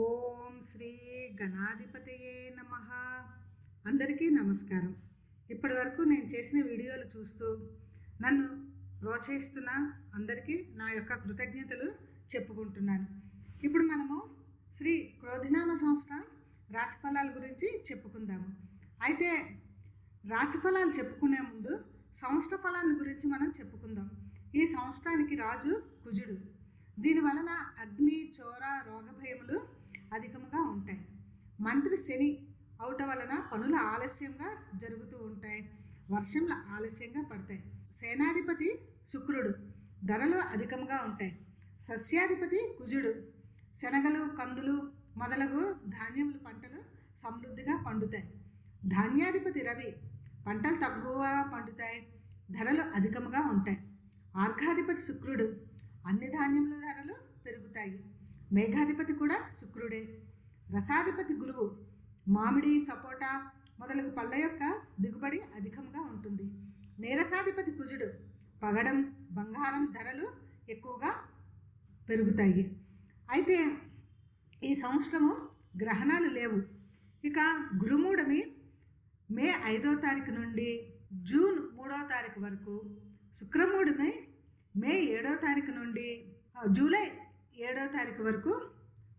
ఓం శ్రీ గణాధిపతయే నమ. అందరికీ నమస్కారం. ఇప్పటి వరకు నేను చేసిన వీడియోలు చూస్తూ నన్ను ప్రోత్సహిస్తున్న అందరికీ నా యొక్క కృతజ్ఞతలు చెప్పుకుంటున్నాను. ఇప్పుడు మనము శ్రీ క్రోధినామ సంవత్సరం రాశిఫలాల గురించి చెప్పుకుందాము. అయితే రాశిఫలాలు చెప్పుకునే ముందు సంవత్సర ఫలాన్ని గురించి మనం చెప్పుకుందాం. ఈ సంవత్సరానికి రాజు కుజుడు. దీని వలన అగ్ని చోర రోగభయములు అధికముగా ఉంటాయి. మంత్రి శని అవుట వలన పనులు ఆలస్యంగా జరుగుతూ ఉంటాయి. వర్షంలు ఆలస్యంగా పడతాయి. సేనాధిపతి శుక్రుడు ధరలు అధికంగా ఉంటాయి. సస్యాధిపతి కుజుడు శనగలు కందులు మొదలగు ధాన్యములు పంటలు సమృద్ధిగా పండుతాయి. ధాన్యాధిపతి రవి పంటలు తక్కువ పండుతాయి. ధరలు అధికముగా ఉంటాయి. ఆర్ఘాధిపతి శుక్రుడు అన్ని ధాన్యముల ధరలు పెరుగుతాయి. మేఘాధిపతి కూడా శుక్రుడే. రసాధిపతి గురువు మామిడి సపోటా మొదలగు పళ్ళ యొక్క దిగుబడి అధికంగా ఉంటుంది. నీరసాధిపతి కుజుడు పగడం బంగారం ధరలు ఎక్కువగా పెరుగుతాయి. అయితే ఈ సంవత్సరము గ్రహణాలు లేవు. ఇక గురుమూడమి మే ఐదో తారీఖు నుండి జూన్ మూడో తారీఖు వరకు శుక్రమూడమి మే ఏడో తారీఖు నుండి జూలై ఏడో తారీఖు వరకు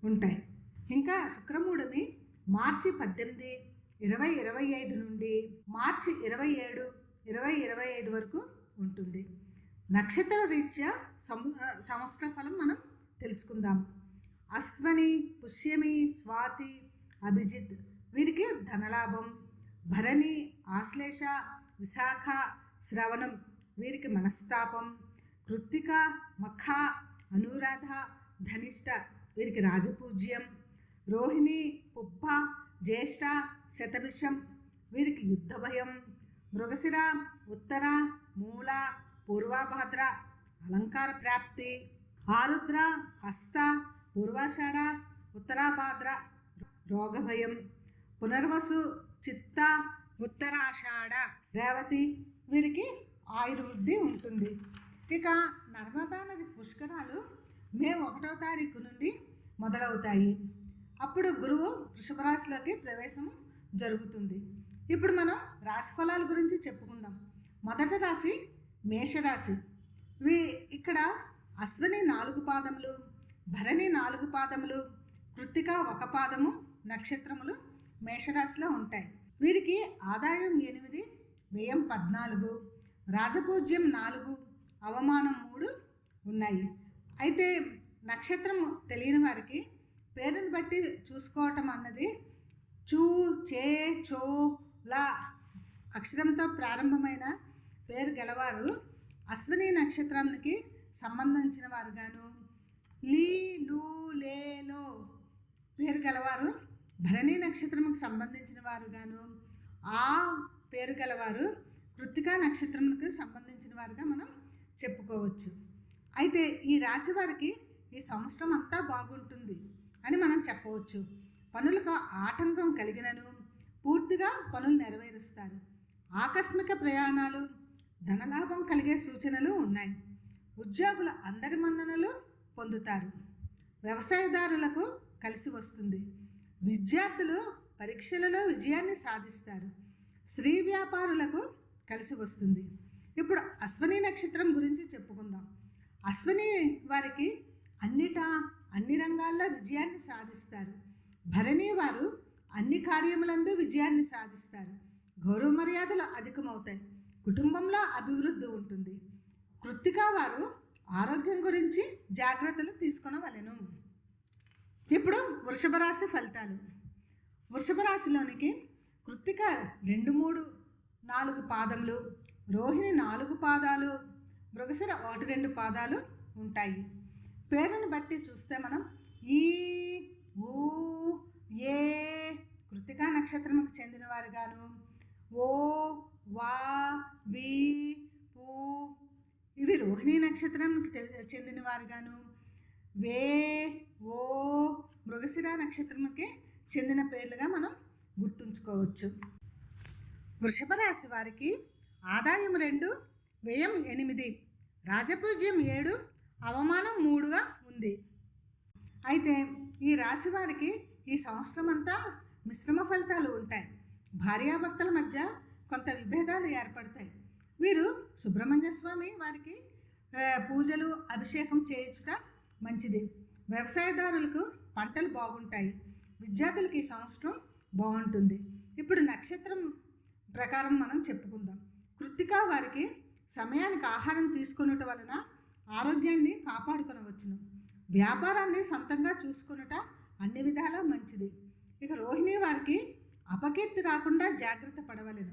ఉంటాయి. ఇంకా శుక్రమూడమి మార్చి పద్దెనిమిది ఇరవై ఇరవై ఐదు నుండి మార్చి ఇరవై ఏడు ఇరవై ఇరవై ఐదు వరకు ఉంటుంది. నక్షత్ర రీత్యా సం సంవత్సర ఫలం మనం తెలుసుకుందాము అశ్వని పుష్యమి స్వాతి అభిజిత్ వీరికి ధనలాభం. భరణి ఆశ్లేష విశాఖ శ్రవణం వీరికి మనస్తాపం. కృత్తిక మఖ అనురాధ ధనిష్ట వీరికి రాజపూజ్యం. రోహిణి పుప్ప జ్యేష్ఠ శతభిషం వీరికి యుద్ధ భయం మృగశిర ఉత్తర మూల పూర్వభద్ర అలంకార ప్రాప్తి. ఆరుద్ర హస్త పూర్వాషాఢ ఉత్తరాభాద్ర రోగభయం. పునర్వసు చిత్త ఉత్తరాషాఢ రేవతి వీరికి ఆయుర్వృద్ధి ఉంటుంది. ఇక నర్మదా నది పుష్కరాలు మే ఒకటో తారీఖు నుండి మొదలవుతాయి. అప్పుడు గురువు వృషభరాశిలోకి ప్రవేశం జరుగుతుంది. ఇప్పుడు మనం రాశిఫలాల గురించి చెప్పుకుందాం. మొదట రాశి మేషరాశి. వీ ఇక్కడ అశ్విని నాలుగు పాదములు భరణి నాలుగు పాదములు కృత్తిక ఒక పాదము నక్షత్రములు మేషరాశిలో ఉంటాయి. వీరికి ఆదాయం ఎనిమిది వ్యయం పద్నాలుగు రాజపూజ్యం నాలుగు అవమానం మూడు ఉన్నాయి. అయితే నక్షత్రం తెలియని వారికి పేరుని బట్టి చూసుకోవటం అన్నది చూ చే చో లా అక్షరంతో ప్రారంభమైన పేరు గలవారు అశ్విని నక్షత్రానికి సంబంధించిన వారుగాను లీ లూ లేలో పేరు గలవారు భరణి నక్షత్రముకు సంబంధించిన వారుగాను ఆ పేరు గలవారు కృత్తికా నక్షత్రములకు సంబంధించిన వారుగా మనం చెప్పుకోవచ్చు. అయితే ఈ రాశి వారికి ఈ సంవత్సరం అంతా బాగుంటుంది అని మనం చెప్పవచ్చు. పనులకు ఆటంకం కలిగినను పూర్తిగా పనులు నెరవేరుస్తారు. ఆకస్మిక ప్రయాణాలు ధనలాభం కలిగే సూచనలు ఉన్నాయి. ఉద్యోగులు అందరి మన్ననలు పొందుతారు. వ్యవసాయదారులకు కలిసి వస్తుంది. విద్యార్థులు పరీక్షలలో విజయాన్ని సాధిస్తారు. స్త్రీ వ్యాపారులకు కలిసి వస్తుంది. ఇప్పుడు అశ్వని నక్షత్రం గురించి చెప్పుకుందాం. అశ్విని వారికి అన్నిటా అన్ని రంగాల్లో విజయాన్ని సాధిస్తారు. భరణి వారు అన్ని కార్యములందు విజయాన్ని సాధిస్తారు. గౌరవ మర్యాదలు అధికమవుతాయి. కుటుంబంలో అభివృద్ధి ఉంటుంది. కృత్తికా వారు ఆరోగ్యం గురించి జాగ్రత్తలు తీసుకునవలెను. ఇప్పుడు వృషభ రాశి ఫలితాలు. వృషభ రాశిలోనికి కృత్తిక రెండు మూడు నాలుగు పాదములు రోహిణి నాలుగు పాదాలు మృగశిర ఒకటి రెండు పాదాలు ఉంటాయి. పేరుని బట్టి చూస్తే మనం ఈ ఊ ఏ కృతికా నక్షత్రముకు చెందిన వారుగాను ఓ వా వి పూ ఇవి రోహిణీ నక్షత్రానికి తె- చెందిన వే ఓ మృగశిర నక్షత్రముకి చెందిన పేర్లుగా మనం గుర్తుంచుకోవచ్చు. వృషభ రాశి వారికి ఆదాయం రెండు వ్యయం ఎనిమిది. రాజపూజ్యం ఏడు అవమానం మూడుగా ఉంది. అయితే ఈ రాశి వారికి ఈ సంవత్సరం అంతా మిశ్రమ ఫలితాలు ఉంటాయి. భార్యాభర్తల మధ్య కొంత విభేదాలు ఏర్పడతాయి. వీరు సుబ్రహ్మణ్య స్వామి వారికి పూజలు అభిషేకం చేయించుట మంచిది. వ్యవసాయదారులకు పంటలు బాగుంటాయి. విద్యార్థులకి ఈ సంవత్సరం బాగుంటుంది. ఇప్పుడు నక్షత్రం ప్రకారం మనం చెప్పుకుందాం. కృత్తికా వారికి సమయానికి ఆహారం తీసుకొనుట వలన ఆరోగ్యాన్ని కాపాడుకొనవచ్చును. వ్యాపారాన్ని సొంతంగా చూసుకున్నట అన్ని విధాలా మంచిది. ఇక రోహిణి వారికి అపకీర్తి రాకుండా జాగ్రత్త పడవలెను.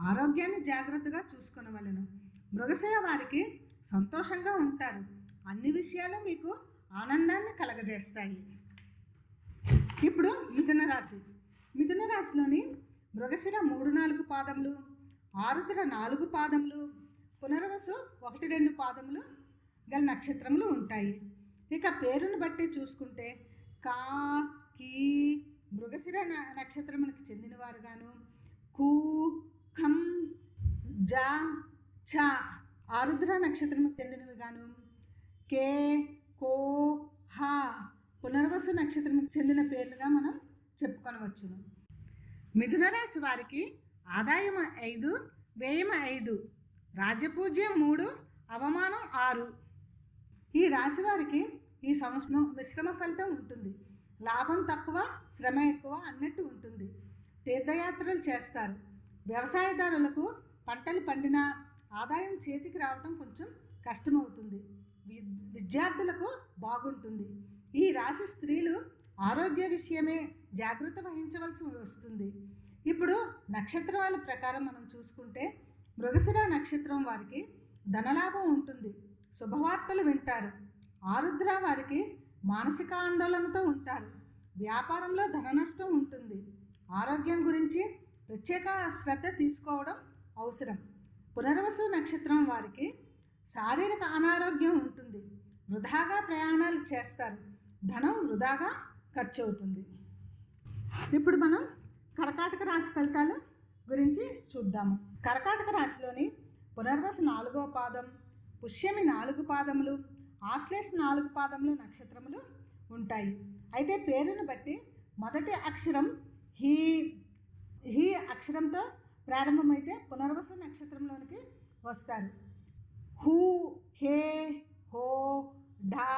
ఆరోగ్యాన్ని జాగ్రత్తగా చూసుకొనవలెను. మృగశిర వారికి సంతోషంగా ఉంటారు. అన్ని విషయాలు మీకు ఆనందాన్ని కలగజేస్తాయి. ఇప్పుడు మిథున రాశి. మిథున రాశిలోని మృగశిర మూడు నాలుగు పాదములు ఆరుద్ర నాలుగు పాదములు పునర్వసు ఒకటి రెండు పాదములు గల నక్షత్రములు ఉంటాయి. ఇక పేరును బట్టి చూసుకుంటే కా కీ మృగశిర న- నక్షత్రమునికి చెందినవారుగాను కూ ఖం జ చ ఆరుద్ర నక్షత్రముకు చెందినవి గాను కే కో హ పునర్వసు నక్షత్రముకు చెందిన పేర్లుగా మనం చెప్పుకొనవచ్చును. మిథున రాశి వారికి ఆదాయం ఐదు వ్యయం ఐదు రాజపూజ్యం మూడు అవమానం ఆరు. ఈ రాశి వారికి ఈ సంవత్సరం మిశ్రమ ఫలితం ఉంటుంది. లాభం తక్కువ శ్రమ ఎక్కువ అన్నట్టు ఉంటుంది. తీర్థయాత్రలు చేస్తారు. వ్యవసాయదారులకు పంటలు పండినా ఆదాయం చేతికి రావడం కొంచెం కష్టమవుతుంది. వి- విద్యార్థులకు బాగుంటుంది. ఈ రాశి స్త్రీలు ఆరోగ్య విషయమే జాగ్రత్త వహించవలసి వస్తుంది. ఇప్పుడు నక్షత్రాల ప్రకారం మనం చూసుకుంటే మృగశిర నక్షత్రం వారికి ధనలాభం ఉంటుంది. శుభవార్తలు వింటారు. ఆరుద్ర వారికి మానసిక ఆందోళనతో ఉంటారు. వ్యాపారంలో ధన నష్టం ఉంటుంది. ఆరోగ్యం గురించి ప్రత్యేక శ్రద్ధ తీసుకోవడం అవసరం. పునర్వసు నక్షత్రం వారికి శారీరక అనారోగ్యం ఉంటుంది. వృధాగా ప్రయాణాలు చేస్తారు. ధనం వృధాగా ఖర్చు అవుతుంది ఇప్పుడు మనం కర్కాటక రాశి ఫలితాలు గురించి చూద్దాము. కర్కాటక రాశిలోని పునర్వసు నాలుగవ పాదం పుష్యమి నాలుగు పాదములు ఆశ్లేష నాలుగు పాదములు నక్షత్రములు ఉంటాయి. అయితే పేరును బట్టి మొదటి అక్షరం హీ హీ అక్షరంతో ప్రారంభమైతే పునర్వసు నక్షత్రంలోనికి వస్తారు. హూ హే హో ఢా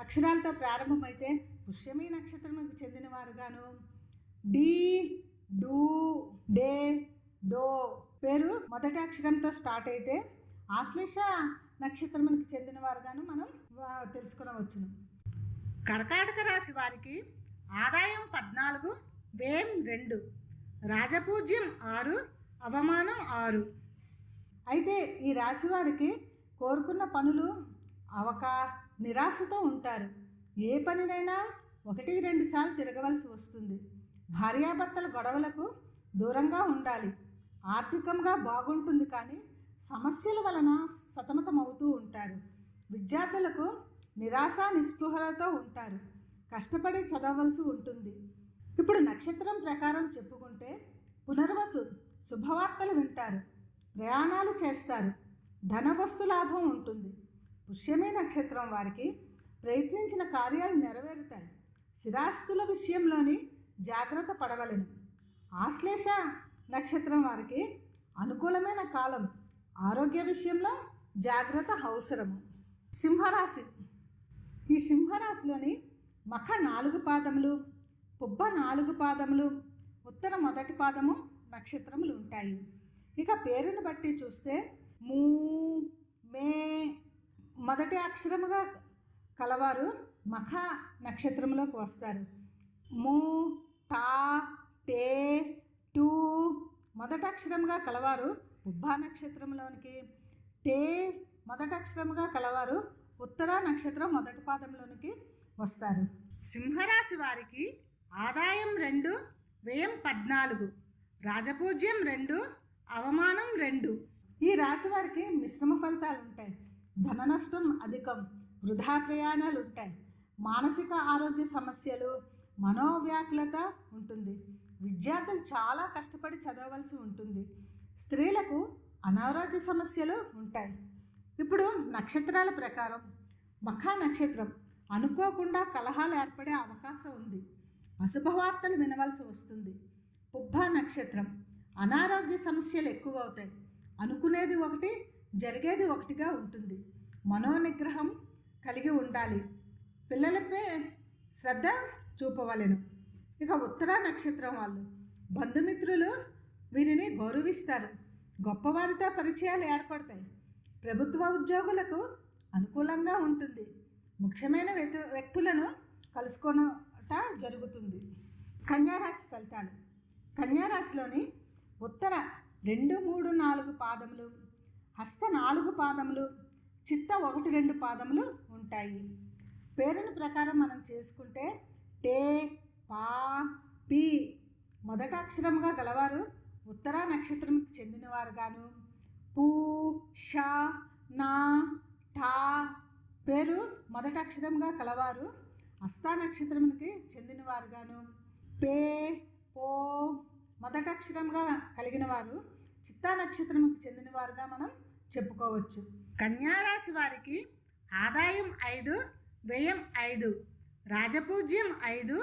అక్షరాలతో ప్రారంభమైతే పుష్యమి నక్షత్రంకు చెందినవారుగాను. డి డూ డే డో పేరు మొదటి అక్షరంతో స్టార్ట్ అయితే ఆశ్లేష నక్షత్రమునికి చెందినవారుగాను మనం తెలుసుకునవచ్చును. కర్కాటక రాశి వారికి ఆదాయం పద్నాలుగు వేం రెండు రాజపూజ్యం ఆరు అవమానం ఆరు. అయితే ఈ రాశి వారికి కోరుకున్న పనులు అవక నిరాశతో ఉంటారు. ఏ పనినైనా ఒకటి రెండు సార్లు తిరగవలసి వస్తుంది. భార్యాభర్తల గొడవలకు దూరంగా ఉండాలి. ఆర్థికంగా బాగుంటుంది కానీ సమస్యల వలన సతమతమవుతూ ఉంటారు. విద్యార్థులకు నిరాశ నిస్పృహలతో ఉంటారు. కష్టపడి చదవలసి ఉంటుంది. ఇప్పుడు నక్షత్రం ప్రకారం చెప్పుకుంటే పునర్వసు శుభవార్తలు వింటారు. ప్రయాణాలు చేస్తారు. ధనవస్తు లాభం ఉంటుంది. పుష్యమే నక్షత్రం వారికి ప్రయత్నించిన కార్యాలు నెరవేరుతాయి. స్థిరాస్తుల విషయంలోని జాగ్రత్త పడవలెను. ఆశ్లేష నక్షత్రం వారికి అనుకూలమైన కాలం ఆరోగ్య విషయంలో జాగ్రత్త అవసరము. సింహరాశి. ఈ సింహరాశిలోని మఖ నాలుగు పాదములు పుబ్బ నాలుగు పాదములు ఉత్తర మొదటి పాదము నక్షత్రములు ఉంటాయి. ఇక పేరును బట్టి చూస్తే మూ మే మొదటి అక్షరముగా కలవారు మఖ నక్షత్రంలోకి వస్తారు. మూ టా టే టూ. మొదట అక్షరంగా కలవారు ఉబ్బా నక్షత్రంలోనికి టే. మొదట అక్షరంగా కలవారు ఉత్తర నక్షత్రం మొదటి పాదంలోనికి వస్తారు. సింహరాశి వారికి ఆదాయం రెండు వ్యయం పద్నాలుగు రాజపూజ్యం రెండు అవమానం రెండు. ఈ రాశి వారికి మిశ్రమ ఫలితాలు ఉంటాయి. ధన నష్టం అధికం వృధా ప్రయాణాలు ఉంటాయి. మానసిక ఆరోగ్య సమస్యలు మనోవ్యాకులత ఉంటుంది. విద్యార్థులు చాలా కష్టపడి చదవవలసి ఉంటుంది. స్త్రీలకు అనారోగ్య సమస్యలు ఉంటాయి. ఇప్పుడు నక్షత్రాల ప్రకారం మఖా నక్షత్రం అనుకోకుండా కలహాలు ఏర్పడే అవకాశం ఉంది. అశుభవార్తలు వినవలసి వస్తుంది. పుబ్బ నక్షత్రం అనారోగ్య సమస్యలు ఎక్కువ అవుతాయి అనుకునేది ఒకటి జరిగేది ఒకటిగా ఉంటుంది. మనోనిగ్రహం కలిగి ఉండాలి. పిల్లలపై శ్రద్ధ చూపవలెను. ఇక ఉత్తర నక్షత్రం వాళ్ళు. బంధుమిత్రులు వీరిని గౌరవిస్తారు. గొప్పవారితో పరిచయాలు ఏర్పడతాయి. ప్రభుత్వ ఉద్యోగులకు అనుకూలంగా ఉంటుంది. ముఖ్యమైన వ్యక్తులను కలుసుకొనట జరుగుతుంది. కన్యారాశి ఫలితాలు. కన్యారాశిలోని ఉత్తర రెండు మూడు నాలుగు పాదములు హస్త నాలుగు పాదములు చిత్త ఒకటి రెండు పాదములు ఉంటాయి. పేరుని ప్రకారం మనం చేసుకుంటే టే పా పి మొదట అక్షరంగా గలవారు ఉత్తర నక్షత్రంకి చెందినవారుగాను పూ ష నా ఠా పేరు మొదట అక్షరంగా కలవారు హస్తా చెందినవారు చెందినవారుగాను పే పో మొదట అక్షరంగా కలిగిన వారు చిత్తా నక్షత్రంకి చెందినవారుగా మనం చెప్పుకోవచ్చు. కన్యారాశి వారికి ఆదాయం ఐదు వ్యయం ఐదు రాజపూజ్యం ఐదు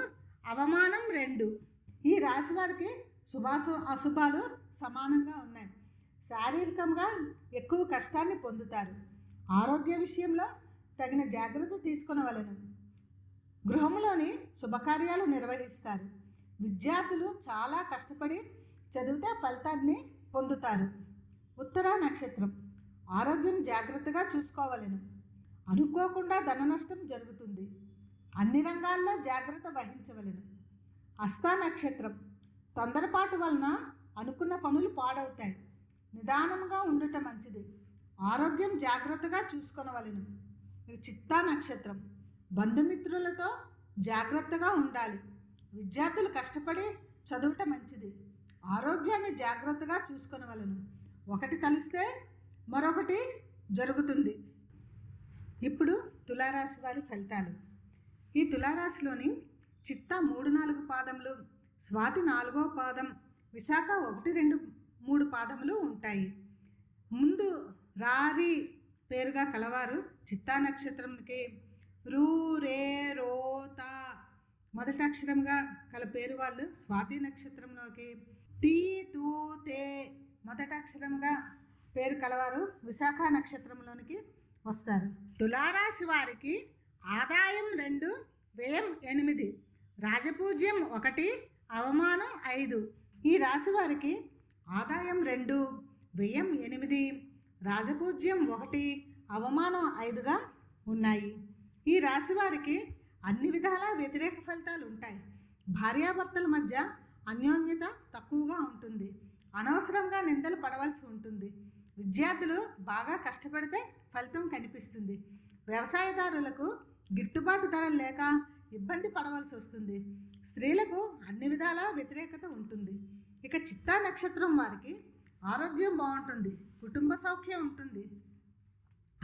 అవమానం రెండు. ఈ రాశి వారికి శుభాశు అశుభాలు సమానంగా ఉన్నాయి. శారీరకంగా ఎక్కువ కష్టాన్ని పొందుతారు. ఆరోగ్య విషయంలో తగిన జాగ్రత్త తీసుకునవలను గృహంలోని శుభకార్యాలు నిర్వహిస్తారు. విద్యార్థులు చాలా కష్టపడి చదివితే ఫలితాన్ని పొందుతారు. ఉత్తర నక్షత్రం. ఆరోగ్యం జాగ్రత్తగా చూసుకోవలను. అనుకోకుండా ధన నష్టం జరుగుతుంది. అన్ని రంగాల్లో జాగ్రత్త వహించవలను. హస్తా నక్షత్రం తొందరపాటు వలన అనుకున్న పనులు పాడవుతాయి. నిదానంగా ఉండటం మంచిది. ఆరోగ్యం జాగ్రత్తగా చూసుకొనవలెను. చిత్తా నక్షత్రం బంధుమిత్రులతో జాగ్రత్తగా ఉండాలి. విద్యార్థులు కష్టపడి చదువుట మంచిది. ఆరోగ్యాన్ని జాగ్రత్తగా చూసుకొనవలెను. ఒకటి కలిస్తే మరొకటి జరుగుతుంది. ఇప్పుడు తులారాశి వారి ఫలితాలు. ఈ తులారాశిలోని చిత్త మూడు నాలుగు పాదములు స్వాతి నాలుగో పాదం విశాఖ ఒకటి రెండు మూడు పాదములు ఉంటాయి. ముందు రారి పేరుగా కలవారు చిత్తా నక్షత్రంకి. రూ రే రోత మొదటి అక్షరంగా కల పేరు వాళ్ళు స్వాతి నక్షత్రంలోకి. తీ తూ తే మొదటి అక్షరముగా పేరు కలవారు విశాఖ నక్షత్రంలోనికి వస్తారు. తులారాశి వారికి ఆదాయం రెండు వ్యయం ఎనిమిది రాజపూజ్యం ఒకటి అవమానం ఐదు. ఈ రాశి వారికి ఆదాయం రెండు వ్యయం ఎనిమిది రాజపూజ్యం ఒకటి అవమానం ఐదుగా ఉన్నాయి. ఈ రాశి వారికి అన్ని విధాల వ్యతిరేక ఫలితాలు ఉంటాయి. భార్యాభర్తల మధ్య అన్యోన్యత తక్కువగా ఉంటుంది. అనవసరంగా నిందలు పడవలసి ఉంటుంది. విద్యార్థులు బాగా కష్టపడితే ఫలితం కనిపిస్తుంది. వ్యవసాయదారులకు గిట్టుబాటు ధరలు లేక ఇబ్బంది పడవలసి వస్తుంది. స్త్రీలకు అన్ని విధాల వ్యతిరేకత ఉంటుంది. ఇక చిత్తా నక్షత్రం వారికి ఆరోగ్యం బాగుంటుంది. కుటుంబ సౌఖ్యం ఉంటుంది.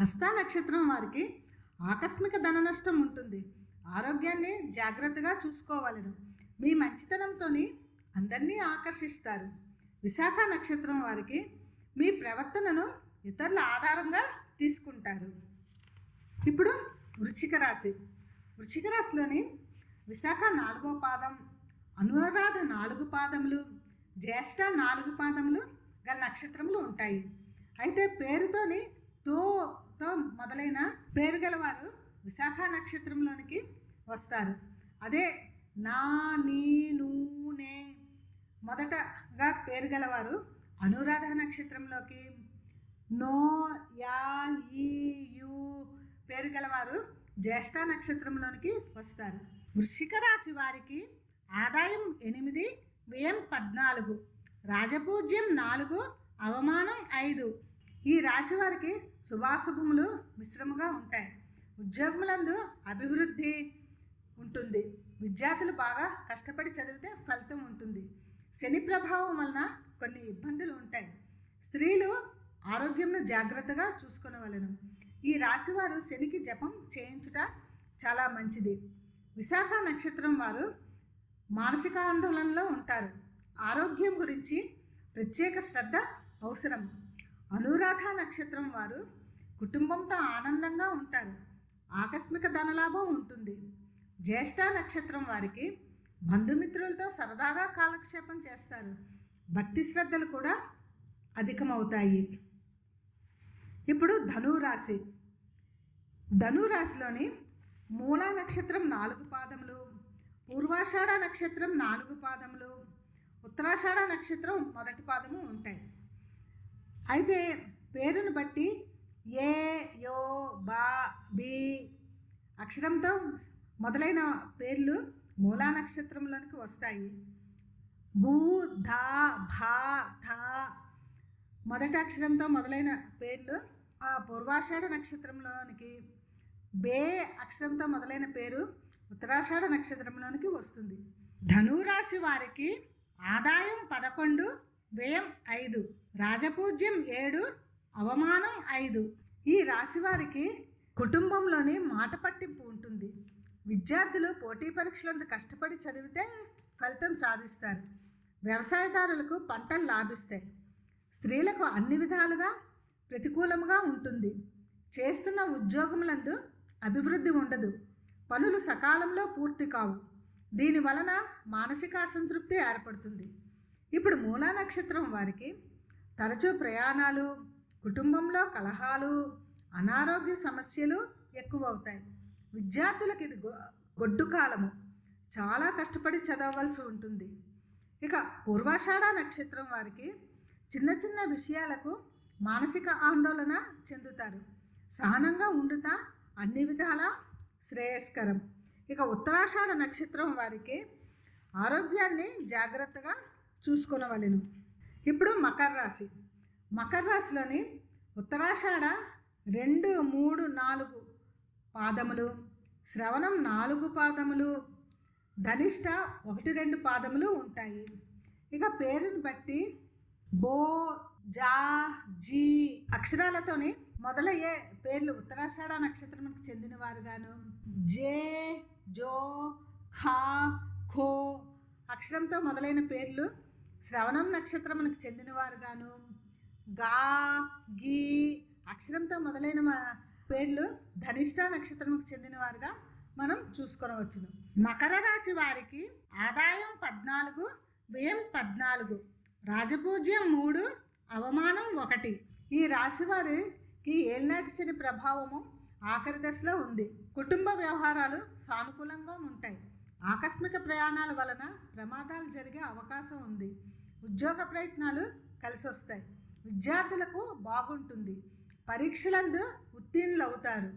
హస్తా నక్షత్రం వారికి ఆకస్మిక ధన నష్టం ఉంటుంది. ఆరోగ్యాన్ని జాగ్రత్తగా చూసుకోవాలను. మీ మంచితనంతో అందరినీ ఆకర్షిస్తారు. విశాఖ నక్షత్రం వారికి మీ ప్రవర్తనను ఇతరుల ఆధారంగా తీసుకుంటారు. ఇప్పుడు వృశ్చిక రాశి. వృశ్చిక రాశిలోని విశాఖ నాలుగో పాదం అనురాధ నాలుగు పాదములు జ్యేష్ఠ నాలుగు పాదములు గల నక్షత్రములు ఉంటాయి. అయితే పేరుతోని తోతో మొదలైన పేరు గలవారు విశాఖ నక్షత్రంలోనికి వస్తారు. అదే నా నీ నూనే మొదటగా పేరు గలవారు అనురాధ నక్షత్రంలోకి నో యా ఈ పేరు గలవారు జ్యేష్ఠ నక్షత్రంలోనికి వస్తారు. వృశ్చిక రాశి వారికి ఆదాయం ఎనిమిది వ్యయం పద్నాలుగు రాజపూజ్యం నాలుగు అవమానం ఐదు. ఈ రాశి వారికి శుభాశుభములు మిశ్రముగా ఉంటాయి. ఉద్యోగములందు అభివృద్ధి ఉంటుంది. విద్యార్థులు బాగా కష్టపడి చదివితే ఫలితం ఉంటుంది. శని ప్రభావం వలన కొన్ని ఇబ్బందులు ఉంటాయి. స్త్రీలు ఆరోగ్యంను జాగ్రత్తగా చూసుకునవలను ఈ రాశివారు శనికి జపం చేయించుట చాలా మంచిది. విశాఖ నక్షత్రం వారు మానసిక ఆందోళనలో ఉంటారు. ఆరోగ్యం గురించి ప్రత్యేక శ్రద్ధ అవసరం. అనురాధ నక్షత్రం వారు కుటుంబంతో ఆనందంగా ఉంటారు. ఆకస్మిక ధనలాభం ఉంటుంది. జ్యేష్ఠ నక్షత్రం వారికి బంధుమిత్రులతో సరదాగా కాలక్షేపం చేస్తారు. భక్తి శ్రద్ధలు కూడా అధికమవుతాయి. ఇప్పుడు ధనురాశి. ధనురాశిలోని మూలా నక్షత్రం నాలుగు పాదములు పూర్వాషాఢ నక్షత్రం నాలుగు పాదములు ఉత్తరాషాఢ నక్షత్రం మొదటి పాదము ఉంటాయి. అయితే పేరును బట్టి ఏ యో బా బి అక్షరంతో మొదలైన పేర్లు మూలా నక్షత్రంలోనికి వస్తాయి. భూ ధా భా ధ మొదటి అక్షరంతో మొదలైన పేర్లు ఆ పూర్వాషాఢ నక్షత్రంలోనికి బే అక్షరంతో మొదలైన పేరు ఉత్తరాషాఢ నక్షత్రంలోనికి వస్తుంది. ధనురాశి వారికి ఆదాయం పదకొండు వ్యయం ఐదు రాజపూజ్యం ఏడు అవమానం ఐదు. ఈ రాశి వారికి కుటుంబంలోని మాట పట్టింపు ఉంటుంది. విద్యార్థులు పోటీ పరీక్షలంత కష్టపడి చదివితే ఫలితం సాధిస్తారు. వ్యవసాయదారులకు పంటలు లాభిస్తాయి. స్త్రీలకు అన్ని విధాలుగా ప్రతికూలముగా ఉంటుంది. చేస్తున్న ఉద్యోగములందు అభివృద్ధి ఉండదు. పనులు సకాలంలో పూర్తి కావు. దీని వలన మానసిక అసంతృప్తి ఏర్పడుతుంది. ఇప్పుడు మూలా నక్షత్రం వారికి తరచూ ప్రయాణాలు కుటుంబంలో కలహాలు అనారోగ్య సమస్యలు ఎక్కువ అవుతాయి విద్యార్థులకు ఇది గొడ్డు కాలము. చాలా కష్టపడి చదవవలసి ఉంటుంది. ఇక పూర్వాషాఢ నక్షత్రం వారికి చిన్న చిన్న విషయాలకు మానసిక ఆందోళన చెందుతారు. సహనంగా ఉండుతా అన్ని విధాల శ్రేయస్కరం. ఇక ఉత్తరాషాఢ నక్షత్రం వారికి ఆరోగ్యాన్ని జాగ్రత్తగా చూసుకొనవలెను. ఇప్పుడు మకర రాశి. మకర రాశిలోని ఉత్తరాషాఢ రెండు మూడు నాలుగు పాదములు శ్రవణం నాలుగు పాదములు ధనిష్ట ఒకటి రెండు పాదములు ఉంటాయి. ఇక పేరుని బట్టి బో జా జీ అక్షరాలతోని మొదలయ్యే పేర్లు ఉత్తరాషాఢ నక్షత్రానికి చెందిన వారుగాను జే జో ఖా ఖో అక్షరంతో మొదలైన పేర్లు శ్రవణం నక్షత్రమునకు చెందిన వారుగాను గా గీ అక్షరంతో మొదలైన మా- పేర్లు ధనిష్ట నక్షత్రముకు చెందినవారుగా మనం చూసుకొనవచ్చును మకర రాశి వారికి ఆదాయం పద్నాలుగు వ్యయం పద్నాలుగు రాజపూజ్యం మూడు అవమానం ఒకటి. ఈ రాశి ఈ ఏలినాటి శని ప్రభావము ఆఖరి దశలో ఉంది. కుటుంబ వ్యవహారాలు సానుకూలంగా ఉంటాయి. ఆకస్మిక ప్రయాణాల వలన ప్రమాదాలు జరిగే అవకాశం ఉంది. ఉద్యోగ ప్రయత్నాలు కలిసి వస్తాయి విద్యార్థులకు బాగుంటుంది. పరీక్షలందు ఉత్తీర్ణులు అవుతారు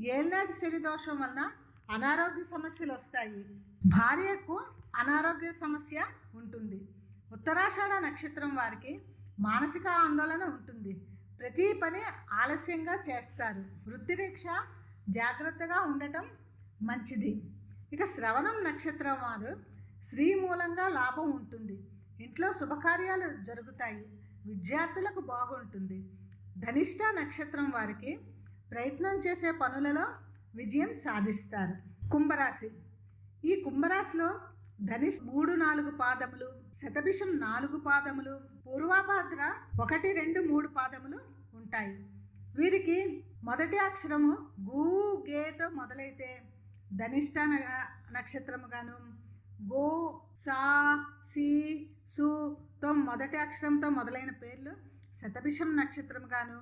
ఏలినాటి శని దోషం వలన అనారోగ్య సమస్యలు వస్తాయి. భార్యకు అనారోగ్య సమస్య ఉంటుంది. ఉత్తరాషాఢ నక్షత్రం వారికి మానసిక ఆందోళన ఉంటుంది. ప్రతి పని ఆలస్యంగా చేస్తారు. వృత్తిరీక్ష జాగ్రత్తగా ఉండటం మంచిది. ఇక శ్రవణం నక్షత్రం వారు స్త్రీ మూలంగా లాభం ఉంటుంది. ఇంట్లో శుభకార్యాలు జరుగుతాయి. విద్యార్థులకు బాగుంటుంది. ధనిష్ట నక్షత్రం వారికి ప్రయత్నం చేసే పనులలో విజయం సాధిస్తారు. కుంభరాశి. ఈ కుంభరాశిలో ధనిష్ మూడు నాలుగు పాదములు శతభిషం నాలుగు పాదములు పూర్వాభాద్ర ఒకటి రెండు మూడు పాదములు ఉంటాయి. వీరికి మొదటి అక్షరము గూ గేతో మొదలైతే ధనిష్ట నక్షత్రముగాను గో సా సి సు తో మొదటి అక్షరంతో మొదలైన పేర్లు శతభిషం నక్షత్రముగాను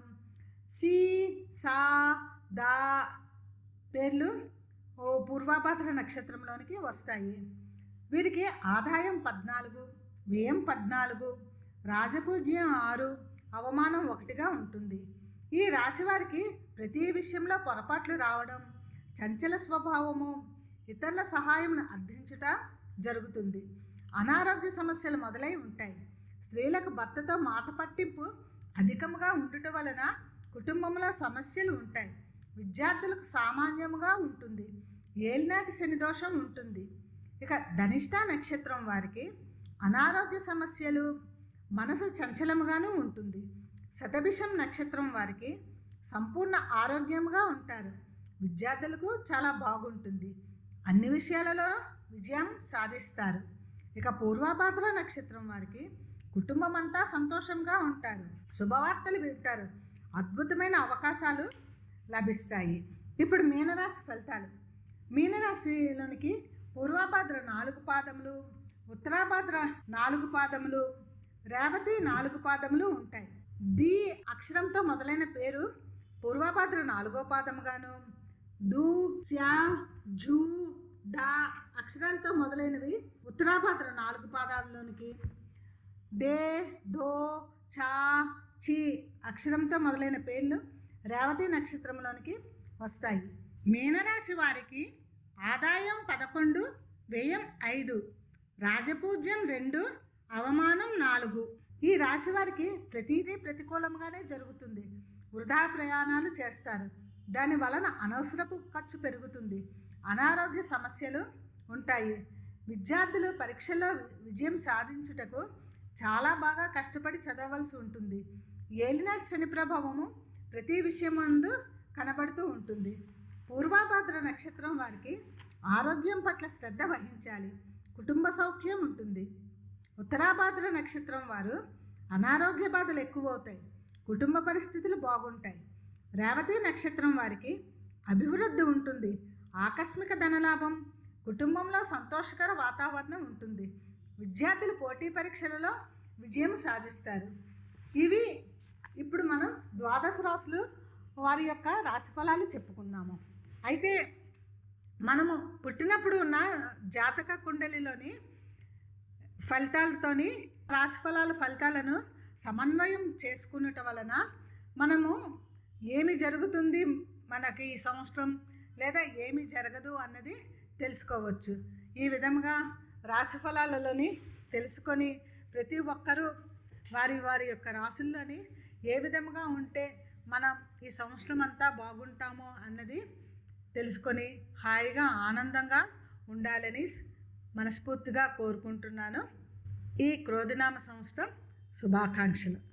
సి సా దా పేర్లు ఓ పూర్వాభాద్ర నక్షత్రంలోనికి వస్తాయి. వీరికి ఆదాయం పద్నాలుగు వ్యయం పద్నాలుగు రాజపూజ్యం ఆరు అవమానం ఒకటిగా ఉంటుంది. ఈ రాశివారికి ప్రతి విషయంలో పొరపాట్లు రావడం చంచల స్వభావము ఇతరుల సహాయంను అర్థించుట జరుగుతుంది. అనారోగ్య సమస్యలు మొదలై ఉంటాయి. స్త్రీలకు భర్తతో మాట పట్టింపు అధికంగా ఉండుట వలన కుటుంబంలో సమస్యలు ఉంటాయి. విద్యార్థులకు సామాన్యముగా ఉంటుంది. ఏలినాటి శని దోషం ఉంటుంది. ఇక ధనిష్ట నక్షత్రం వారికి అనారోగ్య సమస్యలు మనసు చంచలముగాను ఉంటుంది. శతభిషం నక్షత్రం వారికి సంపూర్ణ ఆరోగ్యముగా ఉంటారు. విద్యార్థులకు చాలా బాగుంటుంది. అన్ని విషయాలలో విజయం సాధిస్తారు. ఇక పూర్వభాద్ర నక్షత్రం వారికి కుటుంబం అంతా సంతోషంగా ఉంటారు. శుభవార్తలు వింటారు. అద్భుతమైన అవకాశాలు లభిస్తాయి. ఇప్పుడు మీనరాశి ఫలితాలు. మీనరాశిలోనికి పూర్వభాద్ర నాలుగు పాదములు ఉత్తరాభాద్ర నాలుగు పాదములు రేవతి నాలుగు పాదములు ఉంటాయి. ది అక్షరంతో మొదలైన పేరు పూర్వపాత్ర నాలుగో పాదముగాను. దు శ్యా జూ డా అక్షరాలతో మొదలైనవి ఉత్తరాభాద్ర నాలుగు పాదాలలోనికి. దే దో చా చి అక్షరంతో మొదలైన పేర్లు రేవతి నక్షత్రంలోనికి వస్తాయి. మీనరాశి వారికి ఆదాయం పదకొండు వ్యయం ఐదు రాజపూజ్యం రెండు అవమానం నాలుగు. ఈ రాశి వారికి ప్రతిదీ ప్రతికూలంగానే జరుగుతుంది. వృధా ప్రయాణాలు చేస్తారు. దాని వలన అనవసరపు ఖర్చు పెరుగుతుంది. అనారోగ్య సమస్యలు ఉంటాయి. విద్యార్థులు పరీక్షల్లో విజయం సాధించుటకు చాలా బాగా కష్టపడి చదవలసి ఉంటుంది. ఏలినాటి శని ప్రభావము ప్రతి విషయం ముందు కనబడుతూ ఉంటుంది. పూర్వాభాద్ర నక్షత్రం వారికి ఆరోగ్యం పట్ల శ్రద్ధ వహించాలి. కుటుంబ సౌఖ్యం ఉంటుంది. ఉత్తరాభాద్ర నక్షత్రం వారు అనారోగ్య బాధలు ఎక్కువ అవుతాయి కుటుంబ పరిస్థితులు బాగుంటాయి. రేవతి నక్షత్రం వారికి అభివృద్ధి ఉంటుంది. ఆకస్మిక ధనలాభం కుటుంబంలో సంతోషకర వాతావరణం ఉంటుంది. విద్యార్థులు పోటీ పరీక్షలలో విజయం సాధిస్తారు. ఇవి ఇప్పుడు మనం ద్వాదశ రాశులు వారి యొక్క రాశిఫలాలు చెప్పుకుందాము. అయితే మనము పుట్టినప్పుడు ఉన్న జాతక కుండలిలోని ఫలితాలతోని రాశిఫలాల ఫలితాలను సమన్వయం చేసుకున్నట వలన మనము ఏమి జరుగుతుంది మనకి ఈ సంవత్సరం లేదా ఏమి జరగదు అన్నది తెలుసుకోవచ్చు. ఈ విధంగా రాశిఫలాలలోని తెలుసుకొని ప్రతి ఒక్కరూ వారి వారి యొక్క రాశుల్లోని ఏ విధముగా ఉంటే మనం ఈ సంవత్సరం అంతా బాగుంటామో అన్నది తెలుసుకొని హాయిగా ఆనందంగా ఉండాలని మనస్ఫూర్తిగా కోరుకుంటున్నాను. ఈ క్రోధినామ సంస్థ శుభాకాంక్షలు.